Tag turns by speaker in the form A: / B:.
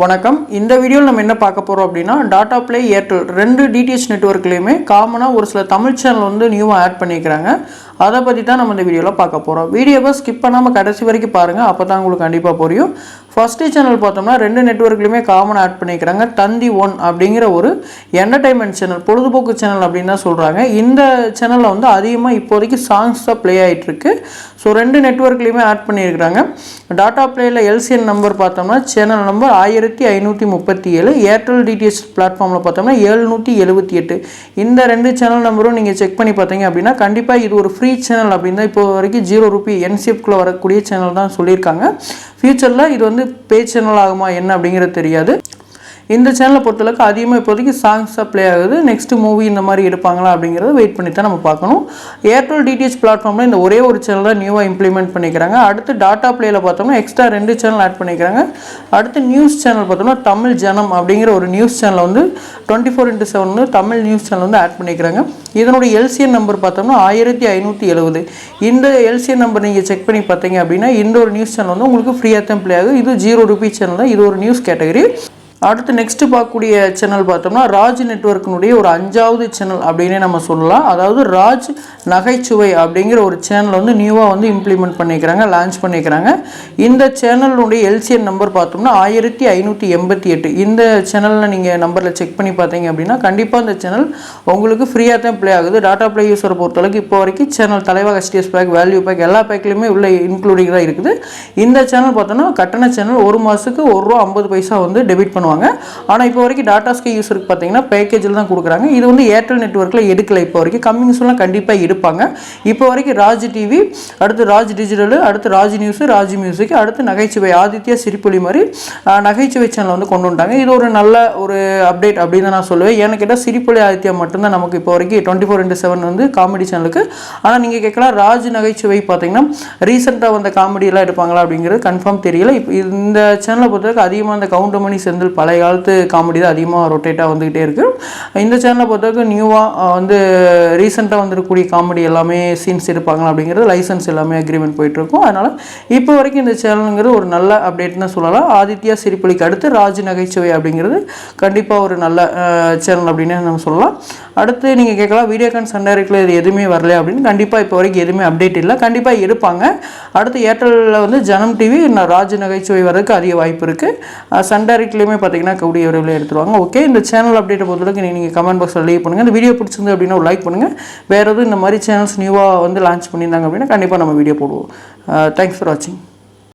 A: வணக்கம். இந்த வீடியோவில் நம்ம என்ன பார்க்க போகிறோம் அப்படின்னா டாட்டா ப்ளே ஏர்டெல் ரெண்டு டிடிஹெச் நெட்ஒர்க்லேயுமே காமனாக ஒரு சில தமிழ் சேனல் வந்து நியூவாக ஆட் பண்ணியிருக்கிறாங்க அதை பற்றி தான் நம்ம இந்த வீடியோவில் பார்க்க போகிறோம் வீடியோவை ஸ்கிப் பண்ணாமல் கடைசி வரைக்கும் பாருங்கள் அப்போ தான் உங்களுக்கு கண்டிப்பாக புரியும். ஃபஸ்ட்டு சேனல் பார்த்தோம்னா ரெண்டு நெட்ஒர்க்லையுமே காமனாக ஆட் பண்ணிக்கிறாங்க தந்தி ஒன் அப்படிங்கிற ஒரு என்டர்டைன்மெண்ட் சேனல் பொழுதுபோக்கு சேனல் அப்படின்னு தான் சொல்கிறாங்க இந்த சேனலில் வந்து அதிகமாக இப்போதைக்கு சாங்ஸ் தான் ப்ளே ஆகிட்டுருக்கு ஸோ ரெண்டு நெட்ஒர்க்லேயுமே ஆட் பண்ணியிருக்கிறாங்க. டாட்டா பிளேயில் எல்சிஎன் நம்பர் பார்த்தோம்னா சேனல் நம்பர் ஆயிரத்தி ஐநூற்றி முப்பத்தி ஏழு. ஏர்டெல் டிடிஎஸ் பிளாட்ஃபார்மில் பார்த்தோம்னா எழுநூற்றி எழுபத்தி எட்டு. இந்த ரெண்டு சேனல் நம்பரும் நீங்கள் செக் பண்ணி பார்த்தீங்க அப்படின்னா கண்டிப்பாக இது ஒரு ஃப்ரீ சேனல் அப்படின்னு தான் இப்போ வரைக்கும் ஜீரோ ருபி என்சிஎஃப்குள்ளே வரக்கூடிய சேனல் தான் சொல்லியிருக்காங்க. ஃப்யூச்சரில் இது வந்து பே சேனல் ஆகுமா என்ன அப்படிங்கிறது தெரியாது. இந்த சேனலை பொறுத்தளவுக்கு அதிகமாக இப்போதைக்கு சாங்ஸாக ப்ளே ஆகுது. நெக்ஸ்ட் மூவி இந்த மாதிரி எடுப்பாங்களா அப்படிங்கிறத வெயிட் பண்ணி தான் நம்ம பார்க்கணும். ஏர்டெல் டிடிஎச் பிளாட்ஃபார்மில் இந்த ஒரே ஒரு சேனல் தான் நியூவாக இம்ப்ளிமெண்ட் பண்ணிக்கிறாங்க. அடுத்து டாட்டா ப்ளேயில் பார்த்தோம்னா எக்ஸ்ட்ரா ரெண்டு சேனல் ஆட் பண்ணிக்கிறாங்க. அடுத்து நியூஸ் சேனல் பார்த்தோம்னா தமிழ் ஜனம் அப்படிங்கிற ஒரு நியூஸ் சேனல் வந்து டுவெண்ட்டி ஃபோர் இன்ட்டு செவன் வந்து தமிழ் நியூஸ் சேனல் வந்து ஆட் பண்ணிக்கிறாங்க. இதனுடைய எல்சிஎன் நம்பர் பார்த்தோம்னா ஆயிரத்தி ஐநூற்றி எழுபது இந்த எல்சிஎன் நம்பர் நீங்கள் செக் பண்ணி பார்த்தீங்க அப்படின்னா இந்த ஒரு நியூஸ் சேனல் வந்து உங்களுக்கு ஃப்ரீயாக தான் ப்ளே ஆகும் இது ஜீரோ ருபி சேனல் தான். இது ஒரு நியூஸ் கேட்டகரி அடுத்து நெக்ஸ்ட் பார்க்கக்கூடிய சேனல் பார்த்தோம்னா ராஜ் நெட்ஒர்க்கினுடைய ஒரு அஞ்சாவது சேனல் அப்படின்னே நம்ம சொல்லலாம். அதாவது ராஜ் நகைச்சுவை அப்படிங்கிற ஒரு சேனல் வந்து நியூவாக வந்து இம்ப்ளிமெண்ட் பண்ணிக்கிறாங்க லான்ச் பண்ணிக்கிறாங்க. இந்த சேனலுடைய எல்சிஎன் நம்பர் பார்த்தோம்னா ஆயிரத்தி ஐநூற்றி எண்பத்தி எட்டு. இந்த சேனலில் நீங்கள் நம்பரில் செக் பண்ணி பார்த்தீங்க அப்படின்னா கண்டிப்பாக இந்த சேனல் உங்களுக்கு ஃப்ரீயாக தான் ப்ளே ஆகுது. டாட்டா ப்ளே யூஸரை பொறுத்தளவுக்கு இப்போ வரைக்கும் சேனல் தலைவா எஸ்டிஎஸ் பேக் வேல்யூ பேக் எல்லா பேக்லையுமே உள்ள இன்க்ளூடிங் தான் இருக்குது. இந்த சேனல் பார்த்தோன்னா கட்டண சேனல் ஒரு மாதத்துக்கு ஒரு ரூபா ஐம்பது பைசா வந்து டெபிட் பண்ணுவாங்க. ஆனால் இப்போ வரைக்கும் டாட்டா ஸ்கை யூஸருக்கு பார்த்தீங்கன்னா பேக்கேஜில் தான் கொடுக்குறாங்க. இது வந்து ஏர்டெல் நெட்ஒர்க்கில் எடுக்கலை இப்போ வரைக்கும். கம்மிங்ஸ்லாம் கண்டிப்பாக எடுப்பாங்க. இப்போ வரைக்கும் ராஜ் டிவி அடுத்து ராஜ் டிஜிட்டல் அடுத்து ராஜ் நியூஸ் ராஜ் மியூசிக் அடுத்து நகைச்சுவை ஆதித்யா சிரிப்பொலி மாதிரி நகைச்சுவை சேனல் வந்து கொண்டு வந்துட்டாங்க. இது ஒரு நல்ல ஒரு அப்டேட் அப்படின்னு தான் நான் சொல்லுவேன். ஏன்னு கேட்டால் சிரிப்பொலி ஆதித்யா மட்டும்தான் நமக்கு இப்போ வரைக்கும் டுவெண்ட்டி ஃபோர் இன்ட்டு செவன் வந்து காமெடி சேனலுக்கு ஆனால் நீங்கள் கேட்கலாம் ராஜ் நகைச்சுவை பார்த்தீங்கன்னா ரீசெண்டாக வந்த காமெடியெல்லாம் எடுப்பாங்களா அப்படிங்கிறது கன்ஃபார்ம் தெரியல. இப்போ இந்த சேனலை பொறுத்தவரைக்கும் அதிகமாக அந்த கவுண்டமணி செந்தில் பழைய காலத்து காமெடி தான் அதிகமாக ரொட்டேட்டாக வந்துக்கிட்டே இருக்குது இந்த சேனலை பொறுத்தவரைக்கும் நியூவாக வந்து ரீசெண்டாக வந்துருக்கக்கூடிய காமெடி எல்லாமே சீன்ஸ் எடுப்பாங்களா அப்படிங்கிறது லைசன்ஸ் எல்லாமே அக்ரிமெண்ட் போயிட்டுருக்கும் அதனால் இப்போ வரைக்கும் இந்த சேனலுங்கிறது ஒரு நல்ல அப்டேட்னு சொல்லலாம். ஆதித்யா சிரிப்பொலிக்கு அடுத்து ராஜ் நகைச்சுவை அப்படிங்கிறது கண்டிப்பாக ஒரு நல்ல சேனல் அப்படின்னு நம்ம சொல்லலாம். அடுத்து நீங்கள் கேட்கலாம் வீடியோகான் சன் டைரக்டில் இது எதுவுமே வரல அப்படின்னு. கண்டிப்பாக இப்போ வரைக்கும் எதுவுமே அப்டேட் இல்லை. கண்டிப்பாக எடுப்பாங்க. அடுத்து ஏர்டெல்லில் வந்து ஜனம் டிவி நான் ராஜ் நகைச்சுவை வரதுக்கு அதிக வாய்ப்பு இருக்குது சன் டைரக்ட்லேயுமே பார்த்தீங்கன்னா கூடிய விரைவில் எடுத்துருவாங்க. ஓகே இந்த சேனல் அப்டேட்டை பொறுத்தவரைக்கும் நீங்கள் கமெண்ட் பாக்ஸில் லீவ் பண்ணுங்கள் இந்த வீடியோ பிடிச்சிருந்து அப்படின்னா ஒரு லைக் பண்ணுங்கள் வேறு எதுவும் இந்த மாதிரி சேனல்ஸ் நியூவாக வந்து லான்ச் பண்ணியிருந்தாங்க அப்படின்னா கண்டிப்பாக நம்ம வீடியோ போடுவோம். தேங்க்ஸ் ஃபார் வாட்சிங்